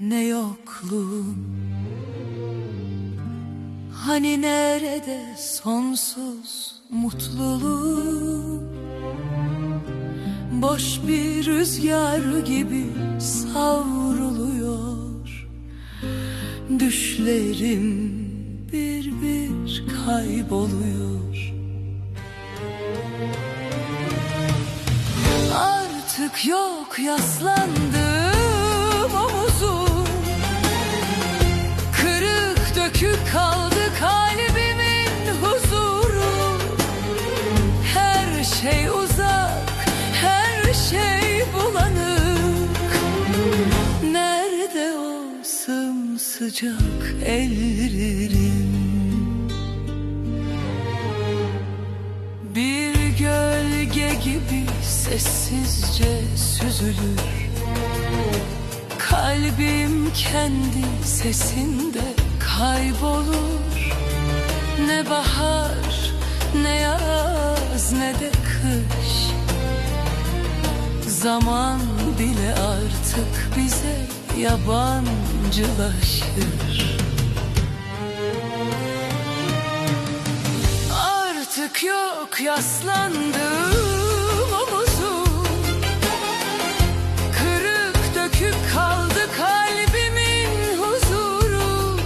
ne yokluğun Hani nerede sonsuz mutluluğun Boş bir rüzgar gibi savruluyor. Düşlerim bir bir kayboluyor. Artık yok yaslanma. Sımsıcak ellerin Bir gölge gibi sessizce süzülür. Kalbim kendi sesinde kaybolur. Ne bahar, ne yaz, ne de kış. Zaman bile artık bize yabancılaşır. Artık yok yaslandığım omuzum. Kırık dökük kaldı kalbimin huzuru.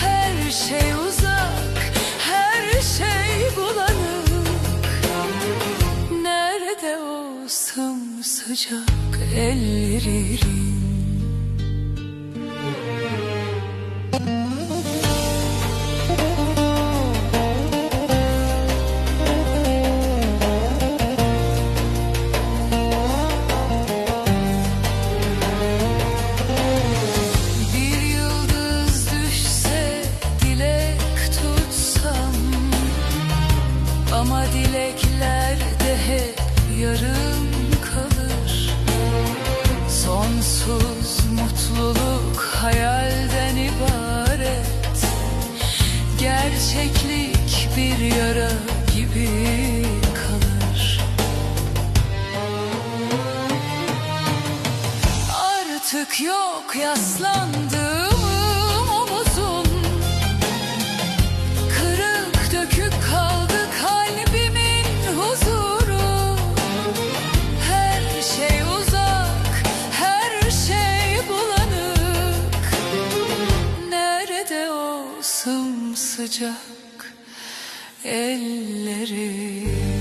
Her şey uzak, her şey bulanık. Nerede o sımsıcak ellerin Ama dilekler de hep yarım kalır. Sonsuz mutluluk hayalden ibaret. Gerçeklik bir yara gibi kalır. Artık yok yaslandığım sımsıcak ellerim